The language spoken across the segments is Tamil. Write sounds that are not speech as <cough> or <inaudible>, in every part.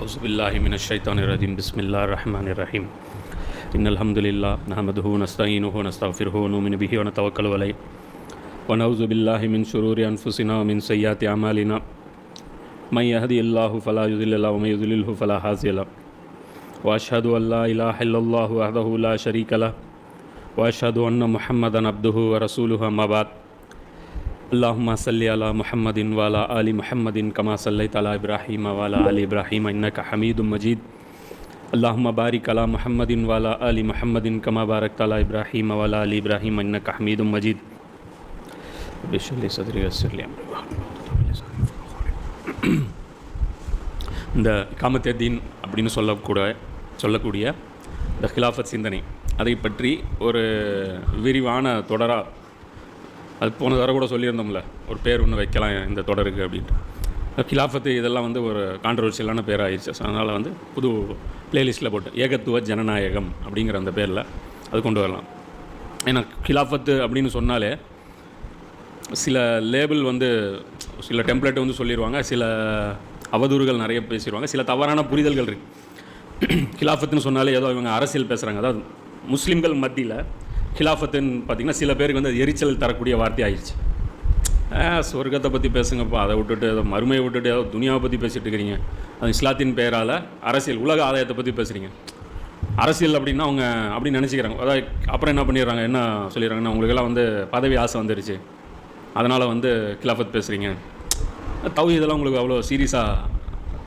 أعوذ بالله من الشيطان الرجيم بسم الله الرحمن الرحيم إن الحمد لله نحمده ونستعينه ونستغفره ونؤمن به ونتوكل عليه ونعوذ بالله من شرور أنفسنا ومن سيئات أعمالنا من يهدي الله فلا يضل له ومن அல்லாஹுமா சல்லி அலா முஹம்மதின் வாலா அலி முஹம்மதின் கமா சல்லை தலா இப்ராஹிம் வாலா அலி இப்ராஹிம் இன்னக்க ஹமீதும் மஜீத் அல்லாஹுமா பாரிக் அலா முஹம்மதின் வாலா அலி முஹம்மதின் கமா பாரக் தலா இப்ராஹிம் வாலா அலி இப்ராஹிம் இன்னக்க ஹமீது மஜீத் பிஷுல்லி சதுரி வசல்யம் இந்த காமத்தேதீன் அப்படின்னு சொல்லக்கூட சொல்லக்கூடிய இந்த ஹிலாஃபத் சிந்தனை அதை பற்றி ஒரு விரிவான தொடராக அது போன தடவை கூட சொல்லியிருந்தோம்ல ஒரு பேர் ஒன்று வைக்கலாம் இந்த தொடருக்கு அப்படின்ட்டு. கிலாஃபத்து இதெல்லாம் வந்து ஒரு கான்ட்ரவர்சியலான பேர் ஆயிடுச்சு ஸோ அதனால் வந்து புது பிளேலிஸ்ட்டில் போட்டு ஏகத்துவ ஜனநாயகம் அப்படிங்கிற அந்த பேரில் அது கொண்டு வரலாம். ஏன்னா கிலாஃபத்து அப்படின்னு சொன்னாலே சில லேபிள் வந்து சில டெம்ப்ளேட் வந்து சொல்லிடுவாங்க சில அவதூறுகள் நிறைய பேசிடுவாங்க சில தவறான புரிதல்கள் இருக்குது கிலாஃபத்துன்னு சொன்னாலே ஏதோ இவங்க அரசியல் பேசுகிறாங்க அதாவது முஸ்லீம்கள் மத்தியில் கிலாஃபத்துன்னு பார்த்திங்கன்னா சில பேருக்கு வந்து அது எரிச்சல் தரக்கூடிய வார்த்தை ஆயிடுச்சு. சொர்க்கத்தை பற்றி பேசுங்கப்பா அதை விட்டுட்டு ஏதோ மறுமையை விட்டுட்டு ஏதோ துனியாவை பற்றி பேசிகிட்டு இருக்கிறீங்க. அது இஸ்லாத்தின் பெயரால் அரசியல் உலக ஆதாயத்தை பற்றி பேசுகிறீங்க அரசியல் அப்படின்னா அவங்க அப்படி நினச்சிக்கிறாங்க. அதாவது அப்புறம் என்ன பண்ணிடுறாங்க என்ன சொல்லிடுறாங்கன்னா உங்களுக்கெல்லாம் வந்து பதவி ஆசை வந்துருச்சு. அதனால் வந்து கிலாஃபத் பேசுகிறீங்க தௌ இதெல்லாம் உங்களுக்கு அவ்வளோ சீரியஸாக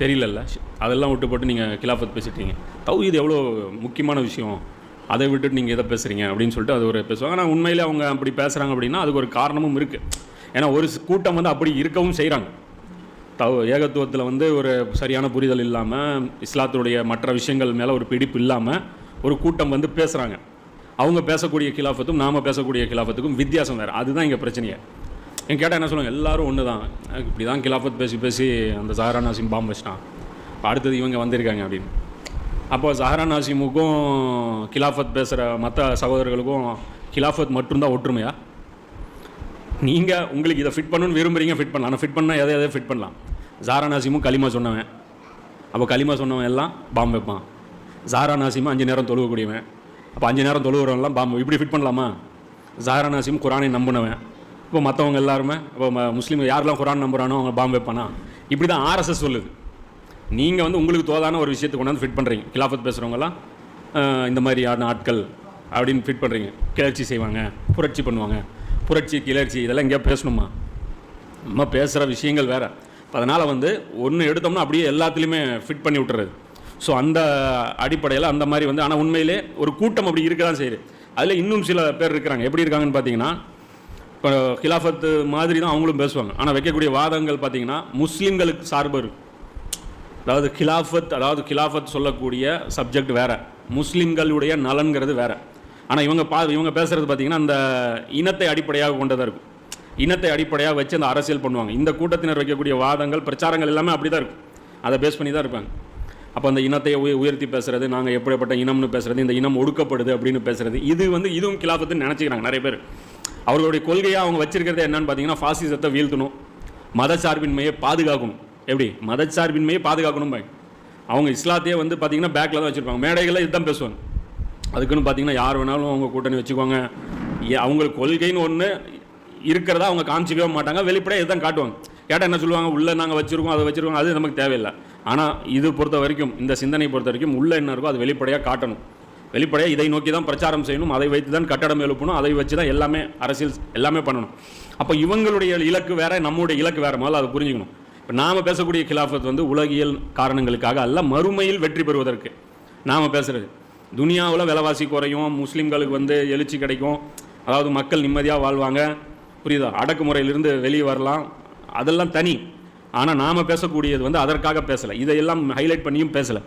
தெரியலல்ல? அதெல்லாம் விட்டு போட்டு நீங்கள் கிலாஃபத் பேசிட்டீங்க. தௌ இது எவ்வளோ முக்கியமான விஷயம்? அதை விட்டுட்டு நீங்கள் எதை பேசுகிறீங்க அப்படின்னு சொல்லிட்டு அது ஒரு பேசுவாங்க. ஆனால் உண்மையிலே அவங்க அப்படி பேசுகிறாங்க அப்படின்னா அதுக்கு ஒரு காரணமும் இருக்குது ஏன்னா ஒரு கூட்டம் வந்து அப்படி இருக்கவும் செய்கிறாங்க தவ ஏகத்துவத்தில் வந்து ஒரு சரியான புரிதல் இல்லாமல் இஸ்லாத்துடைய மற்ற விஷயங்கள் மேலே ஒரு பிடிப்பு இல்லாமல் ஒரு கூட்டம் வந்து பேசுகிறாங்க அவங்க பேசக்கூடிய கிலாஃபத்தும் நாம் பேசக்கூடிய கிலாஃபத்துக்கும் வித்தியாசம் வேறு. அதுதான் இங்கே பிரச்சனையே. என் கேட்டால் என்ன சொல்லுவாங்க? எல்லோரும் ஒன்று தான் இப்படி தான் கிலாஃபத் பேசி பேசி அந்த ஜஹரா பாம்பு வச்சிட்டான். அடுத்தது இவங்க வந்திருக்காங்க அப்படின்னு. அப்போ ஜஹரா நாசிமுக்கும் கிலாஃபத் பேசுகிற மற்ற சகோதரர்களுக்கும் கிலாஃபத் மட்டும்தான் ஒற்றுமையா? நீங்கள் உங்களுக்கு இதை ஃபிட் பண்ணணும்னு விரும்புகிறீங்க ஃபிட் பண்ணலாம். ஆனால் ஃபிட் பண்ணால் எதை எதை ஃபிட் பண்ணலாம்? ஜாரா நாசிமும் களிமா சொன்னவன். அப்போ களிமா சொன்னவன் எல்லாம் பாம்பு வைப்பான். ஜாரா நாசிமும் அஞ்சு நேரம் தொழுவக்கூடியவன் அப்போ அஞ்சு நேரம் தொழுவுறவன்லாம் பாம்பு இப்படி ஃபிட் பண்ணலாமா? ஜாரா நாசிம் குரானை நம்பினவன். இப்போ மற்றவங்க எல்லாருமே இப்போ முஸ்லீம் யாரெல்லாம் குரான் நம்புறானோ அவங்க பாம்பு வைப்பானா? இப்படி தான் ஆர்எஸ்எஸ் சொல்லுது. நீங்கள் வந்து உங்களுக்கு தோதான ஒரு விஷயத்தை கொண்டாந்து ஃபிட் பண்ணுறீங்க கிலாஃபத் பேசுகிறவங்கலாம் இந்த மாதிரியான ஆட்கள் அப்படின்னு ஃபிட் பண்ணுறீங்க கிளர்ச்சி செய்வாங்க புரட்சி பண்ணுவாங்க. புரட்சி கிளர்ச்சி இதெல்லாம் எங்கேயா பேசணுமா? நம்ம பேசுகிற விஷயங்கள் வேறு. அதனால் வந்து ஒன்று எடுத்தோம்னா அப்படியே எல்லாத்துலேயுமே ஃபிட் பண்ணி விட்டுறது. ஸோ அந்த அடிப்படையில் அந்த மாதிரி வந்து ஆனால் உண்மையிலே ஒரு கூட்டம் அப்படி இருக்க தான் செய்யுது. அதில் இன்னும் சில பேர் இருக்கிறாங்க. எப்படி இருக்காங்கன்னு பார்த்தீங்கன்னா இப்போ கிலாஃபத்து மாதிரி தான் அவங்களும் பேசுவாங்க. ஆனால் வைக்கக்கூடிய வாதங்கள் பார்த்தீங்கன்னா முஸ்லீம்களுக்கு சார்பு இருக்குது அதாவது கிலாஃபத் அதாவது கிலாஃபத் சொல்லக்கூடிய சப்ஜெக்ட் வேறு. முஸ்லீம்களுடைய நலன்கிறது வேறு. ஆனால் இவங்க பா இவங்க பேசுகிறது பார்த்திங்கன்னா அந்த இனத்தை அடிப்படையாக கொண்டதாக இருக்கும். இனத்தை அடிப்படையாக வச்சு அந்த அரசியல் பண்ணுவாங்க. இந்த கூட்டத்தினர் வைக்கக்கூடிய வாதங்கள் பிரச்சாரங்கள் எல்லாமே அப்படி தான் இருக்கும். அதை பேஸ் பண்ணி தான் இருப்பாங்க. அப்போ அந்த இனத்தை உயர்த்தி பேசுகிறது நாங்கள் எப்படிப்பட்ட இனம்னு பேசுகிறது இந்த இனம் ஒடுக்கப்படுது அப்படின்னு பேசுகிறது இது வந்து இதுவும் கிலாஃபத்துன்னு நினச்சிக்கிறாங்க நிறைய பேர். அவர்களுடைய கொள்கையாக அவங்க வச்சிருக்கிறது என்னன்னு பார்த்தீங்கன்னா ஃபாசிசத்தை வீழ்த்தணும் மதச்சார்பின்மையை பாதுகாக்கணும். எப்படி? மதச்சார்பின்மையை பாதுகாக்கணும் அவங்க இஸ்லாத்தையே வந்து பார்த்திங்கன்னா பேக்கில் தான் வச்சுருப்பாங்க. மேடைகளில் இதுதான் பேசுவாங்க. அதுக்குன்னு பார்த்தீங்கன்னா யார் வேணாலும் அவங்க கூட்டணி வச்சுக்கோங்க அவங்களுக்கு கொள்கைன்னு ஒன்று இருக்கிறதா அவங்க காமிச்சிக்கவே மாட்டாங்க. வெளிப்படையாக இதுதான் காட்டுவாங்க. கேட்டால் என்ன சொல்லுவாங்க? உள்ளே நாங்கள் வச்சுருக்கோம் அதை வச்சுருக்கோம் அது நமக்கு தேவையில்லை. ஆனால் இது பொறுத்த வரைக்கும் இந்த சிந்தனை பொறுத்த வரைக்கும் உள்ளே என்ன இருக்கோ அது வெளிப்படையாக காட்டணும். வெளிப்படையாக இதை நோக்கி தான் பிரச்சாரம் செய்யணும். அதை வைத்து தான் கட்டடம் எழுப்பணும். அதை வச்சு தான் எல்லாமே அரசியல் எல்லாமே பண்ணணும். அப்போ இவங்களுடைய இலக்கு வேறு நம்முடைய இலக்கு வேறு முதல்ல அதை புரிஞ்சுக்கணும். இப்போ நாம் பேசக்கூடிய கிலாஃபத் வந்து உலகியல் காரணங்களுக்காக அல்ல மறுமையில் வெற்றி பெறுவதற்கு. நாம் பேசுகிறது துனியாவில் விலைவாசி குறையும் முஸ்லீம்களுக்கு வந்து எழுச்சி கிடைக்கும். அதாவது மக்கள் நிம்மதியாக வாழ்வாங்க. புரியுதா? அடக்குமுறையிலிருந்து வெளியே வரலாம். அதெல்லாம் தனி. ஆனால் நாம் பேசக்கூடியது வந்து அதற்காக பேசலை. இதையெல்லாம் ஹைலைட் பண்ணியும் பேசலை.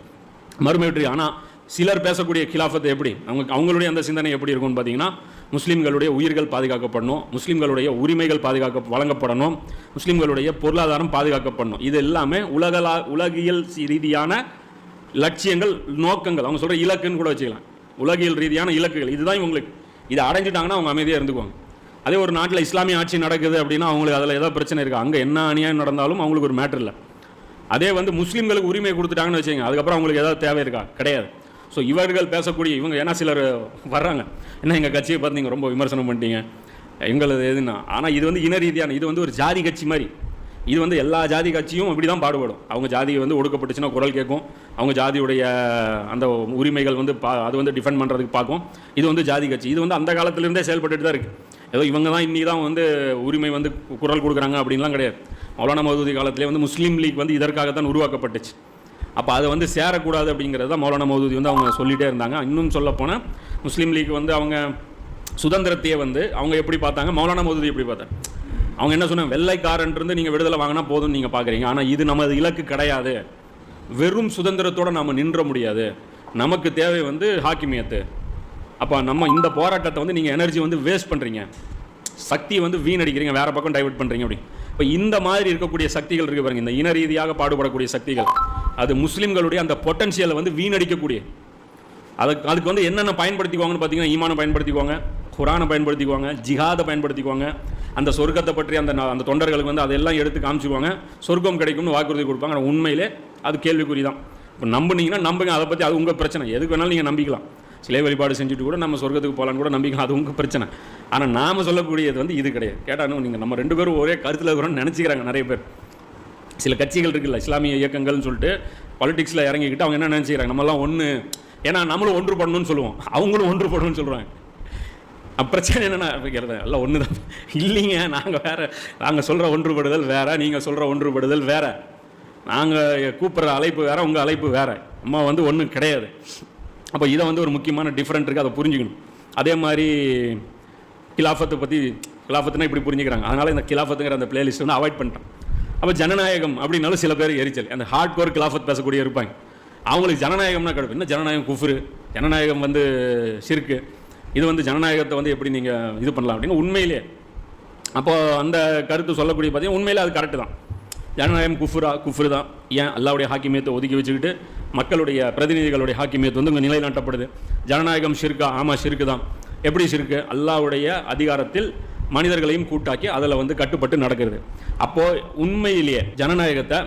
மறுமை வெற்றி. ஆனால் சிலர் பேசக்கூடிய கிலாஃபத்து எப்படி? அவங்க அவங்களுடைய அந்த சிந்தனை எப்படி இருக்கும்னு பார்த்தீங்கன்னா முஸ்லீம்களுடைய உயிர்கள் பாதுகாக்கப்படணும் முஸ்லீம்களுடைய உரிமைகள் பாதுகாக்க வழங்கப்படணும் முஸ்லீம்களுடைய பொருளாதாரம் பாதுகாக்கப்படணும். இது எல்லாமே உலகலா உலகியல் ரீதியான லட்சியங்கள் நோக்கங்கள். அவங்க சொல்கிற இலக்குன்னு கூட வச்சுக்கலாம். உலகியல் ரீதியான இலக்குகள். இதுதான் இவங்களுக்கு. இதை அடைஞ்சிட்டாங்கன்னா அவங்க அமைதியாக இருந்துக்குவாங்க. அதே ஒரு நாட்டில் இஸ்லாமிய ஆட்சி நடக்குது அப்படின்னா அவங்களுக்கு அதில் ஏதாவது பிரச்சனை இருக்குது அங்கே என்ன அநியாயம் நடந்தாலும் அவங்களுக்கு ஒரு மேட்ரு இல்லை. அதே வந்து முஸ்லீம்களுக்கு உரிமை கொடுத்துட்டாங்கன்னு வச்சுக்கோங்க. அதுக்கப்புறம் அவங்களுக்கு ஏதாவது தேவை இருக்கா? கிடையாது. ஸோ இவர்கள் பேசக்கூடிய இவங்க ஏன்னா சிலர் வர்றாங்க. என்ன எங்கள் கட்சியை பார்த்து நீங்கள் ரொம்ப விமர்சனம் பண்ணிட்டீங்க? எங்களது எதுன்னா? ஆனால் இது வந்து இன ரீதியான இது வந்து ஒரு ஜாதி கட்சி மாதிரி. இது வந்து எல்லா ஜாதி கட்சியும் இப்படி தான் பாடுபடும். அவங்க ஜாதி வந்து ஒடுக்கப்பட்டுச்சுன்னா குரல் கேட்கும். அவங்க ஜாதியுடைய அந்த உரிமைகள் வந்து பா அது வந்து டிஃபெண்ட் பண்ணுறதுக்கு பார்க்கும். இது வந்து ஜாதி கட்சி. இது வந்து அந்த காலத்திலேருந்தே செயல்பட்டுட்டு தான் இருக்குது ஏதோ இவங்க தான் இன்னி தான் வந்து உரிமை வந்து குரல் கொடுக்குறாங்க அப்படின்லாம் கிடையாது. மௌலானா மதுதி காலத்திலே வந்து முஸ்லீம் லீக் வந்து இதற்காகத்தான் உருவாக்கப்பட்டுச்சு. அப்போ அதை வந்து சேரக்கூடாது அப்படிங்கிறது தான் மௌலானா மௌதூதி வந்து அவங்க சொல்லிகிட்டே இருந்தாங்க. இன்னும் சொல்லப்போனால் முஸ்லீம் லீக் வந்து அவங்க சுதந்திரத்தையே வந்து அவங்க எப்படி பார்த்தாங்க? மௌலானா மௌதூதி எப்படி பார்த்தாங்க? அவங்க என்ன சொன்னாங்க? வெள்ளைக்காரன்ட்டு நீங்கள் விடுதலை வாங்கினா போதும்னு நீங்கள் பார்க்குறீங்க. ஆனால் இது நமது இலக்கு கிடையாது. வெறும் சுதந்திரத்தோடு நம்ம நின்ற முடியாது. நமக்கு தேவை வந்து ஹாக்கிமியத்து. அப்போ நம்ம இந்த போராட்டத்தை வந்து நீங்கள் எனர்ஜி வந்து வேஸ்ட் பண்ணுறீங்க சக்தியை வந்து வீணடிக்கிறீங்க. வேறு பக்கம் டைவெர்ட் பண்ணுறீங்க அப்படி. இப்போ இந்த மாதிரி இருக்கக்கூடிய சக்திகள் இருக்குது பாருங்க. இந்த இன ரீதியாக பாடுபடக்கூடிய சக்திகள். அது முஸ்லீம்களுடைய அந்த பொட்டன்ஷியலை வந்து வீணடிக்கக்கூடிய. அதுக்கு அதுக்கு வந்து என்னென்ன பயன்படுத்திக்குவாங்கன்னு பார்த்தீங்கன்னா ஈமானை பயன்படுத்திக்குவாங்க குரானை பயன்படுத்திக்குவாங்க ஜிஹாதை பயன்படுத்திக்குவாங்க அந்த சொர்க்கத்தை பற்றி அந்த அந்த தொண்டர்களுக்கு வந்து அதெல்லாம் எடுத்து காமிச்சிக்குவாங்க. சொர்க்கம் கிடைக்கும்னு வாக்குறுதி கொடுப்பாங்க. ஆனால் உண்மையிலே அது கேள்விக்குறி தான் இப்போ நம்புனீங்கன்னா நம்புங்க. அதை பற்றி அது உங்கள் பிரச்சனை. எதுக்கு வேணாலும் நீங்கள் நம்பிக்கலாம். சிலை வழிபாடு செஞ்சுட்டு கூட நம்ம சொர்க்கத்துக்கு போகலான்னு கூட நம்பிக்கலாம். அது உங்கள் பிரச்சனை. ஆனால் நாம் சொல்லக்கூடியது வந்து இது கிடையாது. கேட்டாலும் நீங்கள் நம்ம ரெண்டு பேரும் ஒரே கருத்தில் இருக்கிறோம்னு நினச்சிக்கிறாங்க நிறைய பேர். சில கட்சிகள் இருக்குல்ல இஸ்லாமிய இயக்கங்கள்னு சொல்லிட்டு பாலிடிக்ஸில் இறங்கிக்கிட்டு அவங்க என்ன நினச்சிக்கிறாங்க? நம்மலாம் ஒன்று ஏன்னா நம்மளும் ஒன்றுபடணும்னு சொல்லுவோம். அவங்களும் ஒன்றுபடணும்னு சொல்கிறாங்க பிரச்சனை என்னென்னா எல்லாம் ஒன்று தான் இல்லைங்க நாங்கள் வேறு நாங்கள் சொல்கிற ஒன்றுபடுதல் வேறு நீங்கள் சொல்கிற ஒன்றுபடுதல் வேறு. நாங்கள் கூப்பிட்ற அழைப்பு வேறு உங்கள் அழைப்பு வேறு. அம்மா வந்து ஒன்றும் கிடையாது. அப்போ இதை வந்து ஒரு முக்கியமான டிஃப்ரெண்ட் இருக்குது அதை புரிஞ்சுக்கணும். அதே மாதிரி கிலாஃபத்தை பற்றி கிலாஃபத்துனா இப்படி புரிஞ்சுக்கிறாங்க. அதனால் இந்த கிலாஃபத்துங்கிற அந்த பிளேலிஸ்ட் வந்து அவாய்ட் பண்ணிட்டேன் அப்போ ஜனநாயகம் அப்படின்னாலும் சில பேர் எரிச்சல். அந்த ஹார்ட் கோர் கிலாஃபத் பேசக்கூடிய இருப்பாங்க. அவங்களுக்கு ஜனநாயகம்னா கிடைக்கும் என்ன ஜனநாயகம்? குஃபுரு. ஜனநாயகம் வந்து சிற்கு இது வந்து ஜனநாயகத்தை வந்து எப்படி நீங்கள் இது பண்ணலாம் அப்படின்னு உண்மையிலே. அப்போது அந்த கருத்து சொல்லக்கூடிய பார்த்தீங்கன்னா உண்மையிலே அது கரெக்டு தான். ஜனநாயகம் குஃபுரா குஃபுரு தான். ஏன்? அல்லாவுடைய ஹாக்கிமியத்தை ஒதுக்கி வச்சுக்கிட்டு மக்களுடைய பிரதிநிதிகளுடைய ஹாக்கிமியத்தை வந்து இங்கே நிலைநாட்டப்படுது. ஜனநாயகம் ஷிர்கா ஆமாம் ஷிர்கு தான். எப்படி ஷிர்கு அல்லாவுடைய அதிகாரத்தில் மனிதர்களையும் கூட்டாக்கி அதில் வந்து கட்டுப்பட்டு நடக்கிறது. அப்போது உண்மையிலேயே ஜனநாயகத்தை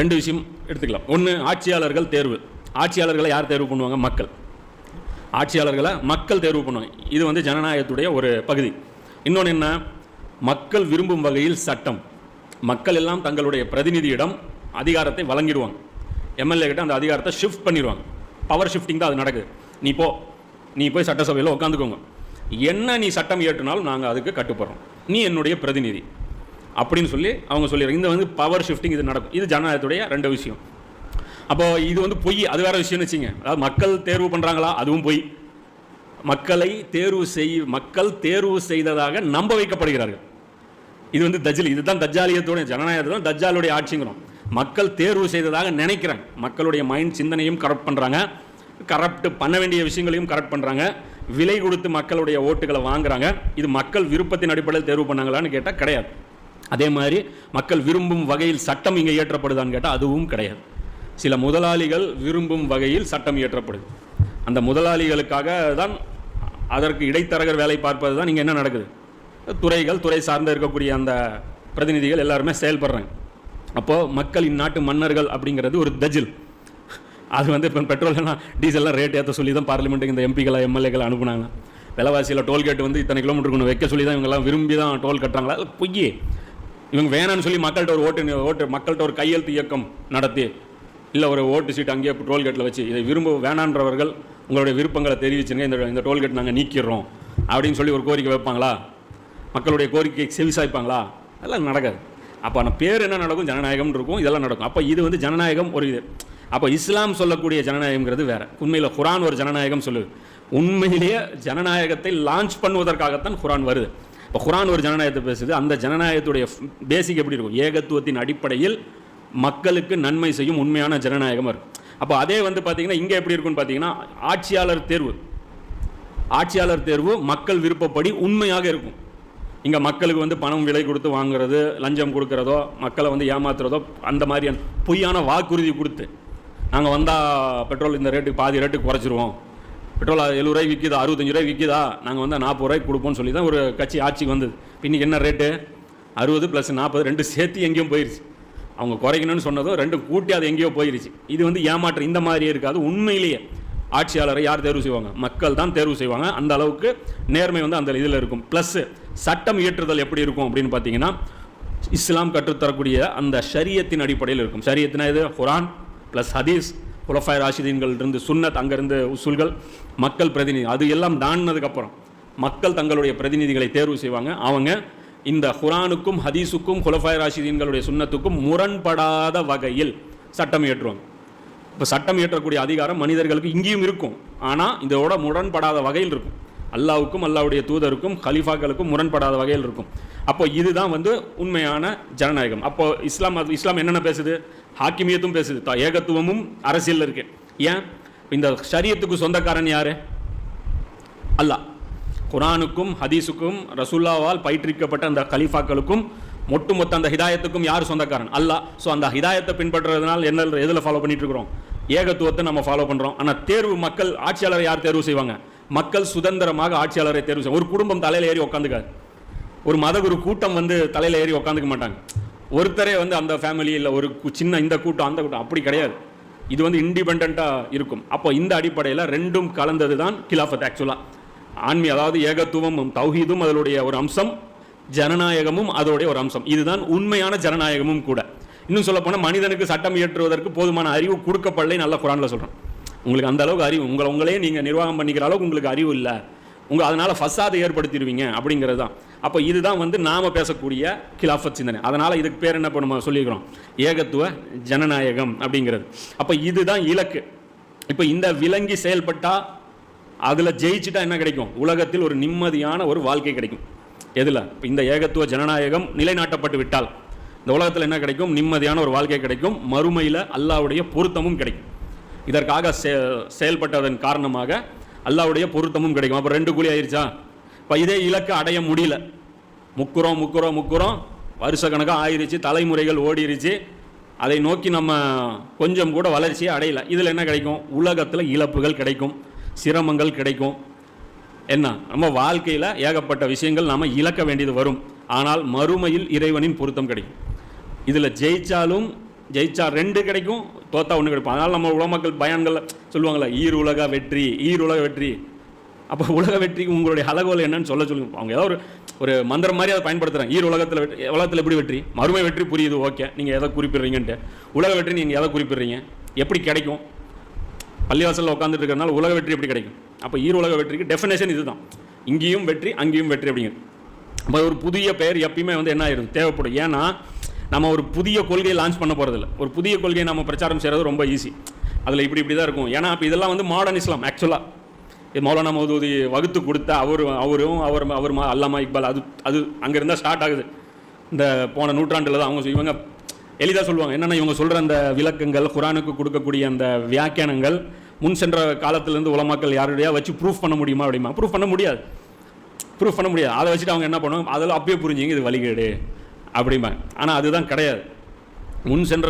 ரெண்டு விஷயம் எடுத்துக்கலாம். ஒன்று ஆட்சியாளர்கள் தேர்வு. ஆட்சியாளர்களை யார் தேர்வு பண்ணுவாங்க? மக்கள். ஆட்சியாளர்களை மக்கள் தேர்வு பண்ணுவாங்க. இது வந்து ஜனநாயகத்துடைய ஒரு பகுதி. இன்னொன்று என்ன? மக்கள் விரும்பும் வகையில் சட்டம். மக்கள் எல்லாம் தங்களுடைய பிரதிநிதியிடம் அதிகாரத்தை வழங்கிடுவாங்க. எம்எல்ஏ கிட்ட அந்த அதிகாரத்தை ஷிஃப்ட் பண்ணிடுவாங்க. பவர் ஷிஃப்டிங் தான் அது நடக்குது. நீ போ. நீ போய் சட்டசபையில் உட்காந்துக்கோங்க. என்ன நீ சட்டம் இயற்றினாலும் நாங்கள் அதுக்கு கட்டுப்படுறோம். நீ என்னுடைய பிரதிநிதி. அப்படின்னு சொல்லி அவங்க சொல்லிடுறாங்க. இந்த வந்து பவர் ஷிஃப்டிங் இது நடக்கும். இது ஜனநாயகத்துடைய ரெண்டு விஷயம். அப்போ இது வந்து பொய். அது வேற விஷயம்னு வச்சுங்க. அதாவது மக்கள் தேர்வு பண்ணுறாங்களா அதுவும் பொய். மக்களை தேர்வு செய் மக்கள் தேர்வு செய்ததாக நம்ப வைக்கப்படுகிறார்கள். இது வந்து தஜ்ஜல். இதுதான் தஜ்ஜாலியத்தோட ஜனநாயகத்தை தான் தஜ்ஜாலுடைய ஆட்சிங்கிறோம். மக்கள் தேர்வு செய்ததாக நினைக்கிறாங்க. மக்களுடைய மைண்ட் சிந்தனையும் கரப்ட் பண்ணுறாங்க கரப்ட் பண்ண வேண்டிய விஷயங்களையும் கரெக்ட் பண்ணுறாங்க விலை கொடுத்து மக்களுடைய ஓட்டுகளை வாங்குறாங்க. இது மக்கள் விருப்பத்தின் அடிப்படையில் தேர்வு பண்ணாங்களான்னு கேட்டால் கிடையாது. அதே மாதிரி மக்கள் விரும்பும் வகையில் சட்டம் இங்கே இயற்றப்படுதான்னு கேட்டால் அதுவும் கிடையாது. சில முதலாளிகள் விரும்பும் வகையில் சட்டம் இயற்றப்படுது. அந்த முதலாளிகளுக்காக தான் அதற்கு இடைத்தரகர் வேலை பார்ப்பது தான் இங்கே என்ன நடக்குது? துறைகள் துறை சார்ந்து இருக்கக்கூடிய அந்த பிரதிநிதிகள் எல்லாருமே செயல்படுறாங்க. அப்போது மக்கள் இந்நாட்டு மன்னர்கள் அப்படிங்கிறது ஒரு தஜில். அது வந்து இப்போ பெட்ரோல்லாம் டீசல்லாம் ரேட் ஏற்ற சொல்லி தான் பார்லிமெண்ட்டுக்கு இந்த எம்பிக்களை எம்எல்ஏக்களை அனுப்புனாங்க. விலைவாசியில் டோல்கேட் வந்து இத்தனை கிலோமீட்டருக்கு வைக்க சொல்லி தான் இவங்கெல்லாம் விரும்பி தான் டோல் கட்டுறாங்களா? அது பொய் இவங்க வேணான்னு சொல்லி மக்கள்கிட்ட ஒரு ஓட்டு ஓட்டு மக்கள்கிட்ட ஒரு கையெழுத்து இயக்கம் நடத்தி இல்லை ஒரு ஓட்டு சீட் அங்கேயே டோல்கேட்டில் வச்சு இதை விரும்ப வேணான்றவர்கள் உங்களுடைய விருப்பங்களை தெரிவிச்சுங்க இந்த இந்த டோல்கேட் நாங்கள் நீக்கிடுறோம் அப்படின்னு சொல்லி ஒரு கோரிக்கை வைப்பாங்களா? மக்களுடைய கோரிக்கை செவிசாய்ப்பாங்களா? அதெல்லாம் நடக்காது. அப்போ அந்த பேர் என்ன நடக்கும்? ஜனநாயகம்னு இருக்கும் இதெல்லாம் நடக்கும். அப்போ இது வந்து ஜனநாயகம் ஒரு இது. அப்போ இஸ்லாம் சொல்லக்கூடிய ஜனநாயகம்ங்கிறது வேற. உண்மையில் குரான் ஒரு ஜனநாயகம் சொல்லுது. உண்மையிலேயே ஜனநாயகத்தை லான்ச் பண்ணுவதற்காகத்தான் குரான் வருது. இப்போ குரான் ஒரு ஜனநாயகத்தை பேசுது அந்த ஜனநாயகத்துடைய பேசிக் எப்படி இருக்கும்? ஏகத்துவத்தின் அடிப்படையில் மக்களுக்கு நன்மை செய்யும் உண்மையான ஜனநாயகம் இருக்கும் அப்போ அதே வந்து பார்த்தீங்கன்னா இங்கே எப்படி இருக்கும்னு பார்த்தீங்கன்னா ஆட்சியாளர் தேர்வு. ஆட்சியாளர் தேர்வு மக்கள் விருப்பப்படி உண்மையாக இருக்கும். இங்கே மக்களுக்கு வந்து பணம் விலை கொடுத்து வாங்குறது லஞ்சம் கொடுக்குறதோ மக்களை வந்து ஏமாத்துறதோ அந்த மாதிரியான பொய்யான வாக்குறுதி கொடுத்து நாங்கள் வந்தால் பெட்ரோல் இந்த ரேட்டுக்கு பாதி ரேட்டுக்கு குறைச்சிருவோம். பெட்ரோல் எழுபது ரூபாய் விற்கிதா அறுபத்தஞ்சு ரூபாய் விற்கிதா நாங்கள் வந்து நாற்பது ரூபாய்க்கு கொடுப்போம்னு சொல்லி தான் ஒரு கட்சி ஆட்சிக்கு வந்தது. இன்றைக்கி என்ன ரேட்டு அறுபது ப்ளஸ் நாற்பது ரெண்டு சேர்த்து எங்கேயும் போயிடுச்சு அவங்க குறைக்கணும்னு சொன்னதும் ரெண்டு கூட்டி அது எங்கேயோ போயிருச்சு. இது வந்து ஏமாற்றம் இந்த மாதிரியே இருக்காது. உண்மையிலேயே ஆட்சியாளரை யார் தேர்வு செய்வாங்க? மக்கள் தான் தேர்வு செய்வாங்க. அந்த அளவுக்கு நேர்மை வந்து அந்த இதில் இருக்கும். ப்ளஸ்ஸு சட்டம் இயற்றுதல் எப்படி இருக்கும் அப்படின்னு பார்த்தீங்கன்னா இஸ்லாம் கற்றுத்தரக்கூடிய அந்த ஷரியத்தின் அடிப்படையில் இருக்கும். ஷரியத்தினா இது குரான் ப்ளஸ் ஹதீஸ் குலஃபாய் ராஷிதீன்கள் இருந்து சுன்னத் அங்கேருந்து உசூல்கள் மக்கள் பிரதிநிதி அது எல்லாம் தாண்டினதுக்கப்புறம் மக்கள் தங்களுடைய பிரதிநிதிகளை தேர்வு செய்வாங்க. அவங்க இந்த குரானுக்கும் ஹதீஸுக்கும் குலஃபாய் ராஷிதீன்களுடைய சுன்னத்துக்கும் முரண்படாத வகையில் சட்டம் இயற்றுவாங்க. இப்போ சட்டம் இயற்றக்கூடிய அதிகாரம் மனிதர்களுக்கு இங்கேயும் இருக்கும். ஆனால் இதோட முரண்படாத வகையில் இருக்கும். அல்லாவுக்கும் அல்லாவுடைய தூதருக்கும் கலீஃபாக்களுக்கும் முரண்படாத வகையில் இருக்கும். அப்போ இதுதான் வந்து உண்மையான ஜனநாயகம். அப்போ இஸ்லாம் இஸ்லாம் என்னென்ன பேசுது? ஹாக்கிமியத்தும் பேசுது. த- ஏகத்துவமும் அரசியலில் இருக்கு. ஏன்? இந்த சரியத்துக்கு சொந்தக்காரன் யாரு? அல்லாஹ் குரானுக்கும் ஹதீஸுக்கும் ரசுல்லாவால் பயிற்றுவிக்கப்பட்ட அந்த கலீஃபாக்களுக்கும் ஒட்டுமொத்த அந்த ஹிதாயத்துக்கும் யார் சொந்தக்காரன்? அல்லாஹ் ஸோ அந்த ஹிதாயத்தை பின்பற்றுறதுனால என்ன எதில் ஃபாலோ பண்ணிட்டு இருக்கிறோம்? ஏகத்துவத்தை நம்ம ஃபாலோ பண்ணுறோம் ஆனால் தேர்வு மக்கள் ஆட்சியாளரை யார் தேர்வு செய்வாங்க? மக்கள் சுதந்திரமாக ஆட்சியாளரை தேர்வு செய்வாங்க. ஒரு குடும்பம் தலையில் ஏறி உட்காந்துக்காது ஒரு மதகுரு கூட்டம் வந்து தலையில் ஏறி உட்காந்துக்க மாட்டாங்க. ஒருத்தரே வந்து அந்த ஃபேமிலி இல்லை ஒரு கு- சின்ன இந்த கூட்டம் அந்த கூட்டம் அப்படி கிடையாது. இது வந்து இண்டிபெண்ட்டாக இருக்கும். அப்போ இந்த அடிப்படையில் ரெண்டும் கலந்தது தான் கிலாஃபத் ஆக்சுவலாக ஆன்மீ அதாவது ஏகத்துவமும் தௌஹீதும் அதனுடைய ஒரு அம்சம் ஜனநாயகமும் அதோடைய ஒரு அம்சம். இதுதான் உண்மையான ஜனநாயகமும் கூட. இன்னும் சொல்லப்போனால் மனிதனுக்கு சட்டம் இயற்றுவதற்கு போதுமான அறிவு கொடுக்கப்படலை நல்ல குரானில் சொல்கிறேன் உங்களுக்கு அந்த அளவுக்கு அறிவு உங்களை உங்களே நீங்கள் நிர்வாகம் பண்ணிக்கிற அளவுக்கு உங்களுக்கு அறிவு இல்லை. உங்கள் அதனால் ஃபசாதை ஏற்படுத்திடுவீங்க அப்படிங்கிறது தான். அப்போ இதுதான் வந்து நாம் பேசக்கூடிய கிலாஃபத் சிந்தனை. அதனால் இதுக்கு பேர் என்ன இப்போ நம்ம சொல்லிக்கிறோம். ஏகத்துவ ஜனநாயகம் அப்படிங்கிறது. அப்போ இதுதான் இலக்கு. இப்போ இந்த விலங்கி செயல்பட்டால் அதில் ஜெயிச்சுட்டா என்ன கிடைக்கும்? உலகத்தில் ஒரு நிம்மதியான ஒரு வாழ்க்கை கிடைக்கும். எதில்? இப்போ இந்த ஏகத்துவ ஜனநாயகம் நிலைநாட்டப்பட்டு விட்டால் இந்த உலகத்தில் என்ன கிடைக்கும்? நிம்மதியான ஒரு வாழ்க்கை கிடைக்கும். மறுமையில் அல்லாவுடைய பொருத்தமும் கிடைக்கும். இதற்காக செ செயல்பட்டதன் காரணமாக அல்லாவுடைய பொருத்தமும் கிடைக்கும். அப்போ ரெண்டு கூலி ஆயிடுச்சா இப்போ இதே இலக்கை அடைய முடியல. முக்குறோம் முக்குறோம் முக்குறோம். வருஷக்கணக்காக ஆயிருச்சு தலைமுறைகள் ஓடிருச்சு. அதை நோக்கி நம்ம கொஞ்சம் கூட வளர்ச்சியை அடையலை. இதில் என்ன கிடைக்கும்? உலகத்தில் இழப்புகள் கிடைக்கும் சிரமங்கள் கிடைக்கும். என்ன? நம்ம வாழ்க்கையில் ஏகப்பட்ட விஷயங்கள் நாம் இழக்க வேண்டியது வரும். ஆனால் மறுமையில் இறைவனின் பொருத்தம் கிடைக்கும். இதில் ஜெயித்தாலும் ஜெயிச்சா ரெண்டு கிடைக்கும் தோத்தா ஒன்று கிடைக்கும். அதனால் நம்ம உலமக்கள் பயன்களை சொல்லுவாங்கள்ல ஈர் உலக வெற்றி ஈர் உலக வெற்றி. அப்போ உலக வெற்றிக்கு உங்களுடைய அளவுகள் என்னன்னு சொல்ல சொல்லுங்க. அவங்க ஏதோ ஒரு ஒரு மந்திரம் மாதிரி அதை பயன்படுத்துகிறாங்க ஈர உலகத்தில் வெற்றி உலகத்தில் எப்படி வெற்றி? மறுமை வெற்றி புரியுது ஓகே. நீங்கள் எதை குறிப்பிடுறீங்கன்ட்டு. உலக வெற்றி நீங்கள் எதை குறிப்பிடுறீங்க? எப்படி கிடைக்கும்? பள்ளிவாசலில் உட்காந்துட்டு இருக்கிறனால உலக வெற்றி எப்படி கிடைக்கும்? அப்போ ஈர உலக வெற்றிக்கு டெஃபினேஷன் இதுதான். இங்கேயும் வெற்றி அங்கேயும் வெற்றி அப்படிங்க அப்போ ஒரு புதிய பெயர் எப்பயுமே வந்து என்ன ஆயிடும் தேவைப்படும். ஏன்னா நம்ம ஒரு புதிய கொள்கையை லான்ச் பண்ண போகிறதில்ல ஒரு புதிய கொள்கையை நம்ம பிரச்சாரம் செய்கிறது ரொம்ப ஈஸி அதில் இப்படி இப்படி தான் இருக்கும். ஏன்னா இப்போ இதெல்லாம் வந்து மாடர்ன் இஸ்லாம் ஆக்சுவலாக மௌலானா மௌதூதி வகுத்து கொடுத்த அவர் அவரும் அவர் அவர் மா- அல்லாமா இக்பால் அது அது அங்கேருந்தா ஸ்டார்ட் ஆகுது. இந்த போன நூற்றாண்டில் தான் அவங்க இவங்க எளிதாக சொல்லுவாங்க. என்னென்னா இவங்க சொல்கிற அந்த விளக்கங்கள் குரானுக்கு கொடுக்கக்கூடிய அந்த வியாக்கியானங்கள் முன் சென்ற காலத்திலேருந்து உலமாக்கள் யாருடையா வச்சு ப்ரூஃப் பண்ண முடியுமா அப்படிமா? ப்ரூஃப் பண்ண முடியாது. ப்ரூஃப் பண்ண முடியாது. அதை வச்சுட்டு அவங்க என்ன பண்ணுவாங்க? அதெல்லாம் அப்பயே புரிஞ்சுங்க இது வழிகேடு அப்படிம்பாங்க. ஆனால் அதுதான் கிடையாது. முன் சென்ற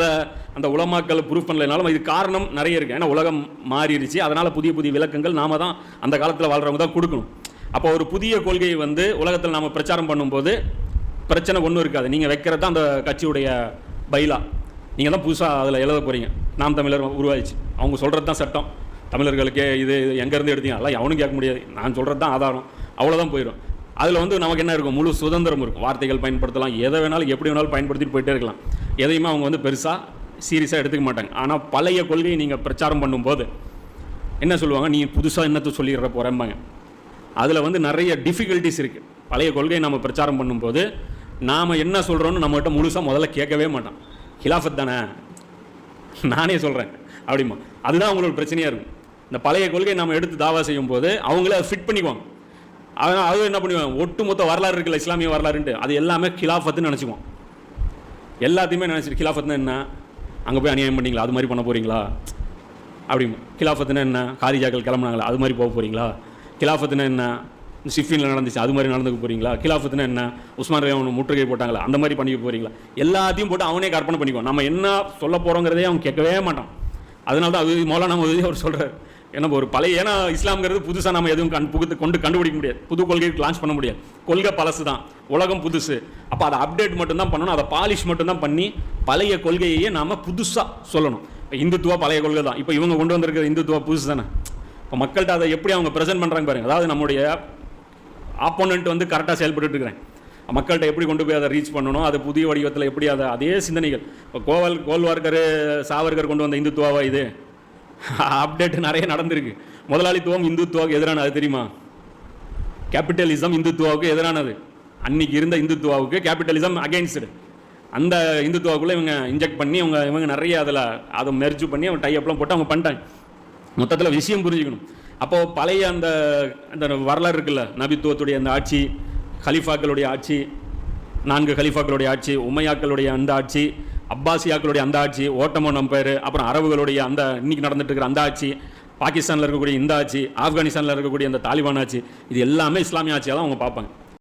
அந்த உலமாக்கள் ப்ரூஃப் பண்ணலைனாலும் இது காரணம் நிறைய இருக்குது ஏன்னா உலகம் மாறிடுச்சு. அதனால் புதிய புதிய விளக்கங்கள் நாம தான் அந்த காலத்தில் வாழ்கிறவங்க தான் கொடுக்கணும். அப்போ ஒரு புதிய கொள்கையை வந்து உலகத்தில் நாம் பிரச்சாரம் பண்ணும்போது பிரச்சனை ஒன்றும் இருக்காது. நீங்கள் வைக்கிறது தான் அந்த கட்சியுடைய பைலா. நீங்கள் தான் புதுசாக அதில் எழுத போகிறீங்க நாம் தமிழர் உருவாயிடுச்சு. அவங்க சொல்கிறது தான் சட்டம். தமிழர்களுக்கே இது இது எங்கேருந்து எடுத்தீங்க? அதெல்லாம் எவனும் கேட்க முடியாது. நான் சொல்கிறது தான் ஆதாரம். அவ்வளோதான் போயிடும். அதில் வந்து நமக்கு என்ன இருக்கும்? முழு சுதந்திரம் இருக்கும். வார்த்தைகள் பயன்படுத்தலாம். எதை வேணாலும் எப்படி வேணாலும் பயன்படுத்திட்டு போயிட்டே இருக்கலாம். எதையுமே அவங்க வந்து பெருசாக சீரியஸாக எடுத்துக்க மாட்டாங்க. ஆனால் பழைய கொள்கையை நீங்கள் பிரச்சாரம் பண்ணும்போது என்ன சொல்லுவாங்க? நீ புதுசாக என்னத்தை சொல்லிடுற போகிறேம்பாங்க அதில் வந்து நிறைய டிஃபிகல்ட்டிஸ் இருக்குது பழைய கொள்கையை நம்ம பிரச்சாரம் பண்ணும்போது நாம் என்ன சொல்கிறோன்னு நம்மகிட்ட முழுசாக முதல்ல கேட்கவே மாட்டோம் ஹிலாஃபத் தானே? <laughs> நானே சொல்கிறேன் அப்படிமா அதுதான் அவங்களோட பிரச்சனையாக இருக்கும். இந்த பழைய கொள்கையை நம்ம எடுத்து தாவா செய்யும் போது அவங்களே அதை ஃபிட் பண்ணிக்குவாங்க. அதனால் அது என்ன பண்ணுவாங்க? ஒட்டுமொத்த வரலாறு இருக்குல்ல இஸ்லாமிய வரலாறுன்ட்டு அது எல்லாமே கிலாஃபத்துன்னு நினச்சிக்குவோம் எல்லாத்தையுமே நினச்சிட்டு கிலாஃபத்னா என்ன? அங்கே போய் அநியாயம் பண்ணிங்களா? அது மாதிரி பண்ண போகிறீங்களா அப்படி கிலாஃபத்துனா என்ன? காரிஜாக்கள் கிளம்புனாங்களா? அது மாதிரி போக போகிறீங்களா கிலாஃபத்துனா என்ன? சிஃபினில் நடந்துச்சு அது மாதிரி நடந்துக்க போகிறீங்களா கிலாஃபத்துனா என்ன? உஸ்மான் ரேவன் முற்றுகை போட்டாங்களா? அந்த மாதிரி பண்ணிக்க போகிறீங்களா எல்லாத்தையும் போட்டு அவனே கற்பனை பண்ணிக்குவோம் நம்ம என்ன சொல்ல போகிறோங்கிறதே அவன் கேட்கவே மாட்டான். அதனால தான் அது மௌலானா உதவி அவர் சொல்கிறார் ஏன்னா ஒரு பழைய ஏன்னா இஸ்லாம்ங்கிறது புதுசாக நம்ம எதுவும் கண் புகுத்து கொண்டு கண்டுபிடிக்க முடியாது. புது கொள்கைக்கு லான்ச் பண்ண முடியாது. கொள்கை பழசு தான் உலகம் புதுசு. அப்போ அதை அப்டேட் மட்டும்தான் பண்ணணும் அதை பாலிஷ் மட்டும்தான் பண்ணி பழைய கொள்கையையே நாம் புதுசாக சொல்லணும். இப்போ இந்துத்துவா பழைய கொள்கை தான். இப்போ இவங்க கொண்டு வந்திருக்கிற இந்துத்துவா புதுசு தானே? இப்போ மக்கள்கிட்ட அதை எப்படி அவங்க ப்ரெசென்ட் பண்ணுறாங்க பாருங்க. அதாவது நம்முடைய ஆப்போனண்ட் வந்து கரெக்டாக செயல்பட்டு இருக்கிறேன். மக்கள்கிட்ட எப்படி கொண்டு போய் அதை ரீச் பண்ணணும்? அது புதிய வடிவத்தில் எப்படி அதை அதே சிந்தனைகள். இப்போ கோவல் கோல்வார்கர் சாவர்கர் கொண்டு வந்த இந்துத்துவாவா இது? அப்டேட் நிறைய நடந்திருக்கு. முதலாளித்துவம் இந்துத்துவாவுக்கு எதிரானது தெரியுமா? கேபிட்டலிசம் இந்துத்துவாவுக்கு எதிரானது. அன்னைக்கு இருந்த இந்துத்துவாவுக்கு கேபிட்டலிசம் அகைன்ஸ்டு அந்த இந்துத்துவாவுக்குள்ளே இவங்க இன்ஜெக்ட் பண்ணி அவங்க இவங்க நிறைய அதில் அதை மெர்ஜு பண்ணி அவங்க டைப்லாம் போட்டு அவங்க பண்ணிட்டாங்க. மொத்தத்தில் விஷயம் புரிஞ்சுக்கணும். அப்போது பழைய அந்த அந்த வரலாறு இருக்குல்ல நபித்துவத்துடைய அந்த ஆட்சி ஹலிஃபாக்களுடைய ஆட்சி நான்கு ஹலிஃபாக்களுடைய ஆட்சி உமையாக்களுடைய அந்த ஆட்சி அப்பாசியாக்களுடைய அந்த ஆட்சி ஓட்டமோ பேர் அப்புறம் அரபுகளுடைய அந்த இன்னைக்கு நடந்துட்டு இருக்கிற அந்த ஆட்சி பாகிஸ்தானில் இருக்கக்கூடிய இந்த ஆட்சி ஆப்கானிஸ்தானில் இருக்கக்கூடிய அந்த தாலிபான் ஆட்சி இது எல்லாமே இஸ்லாமிய ஆட்சியாக தான் அவங்க பார்ப்பாங்க.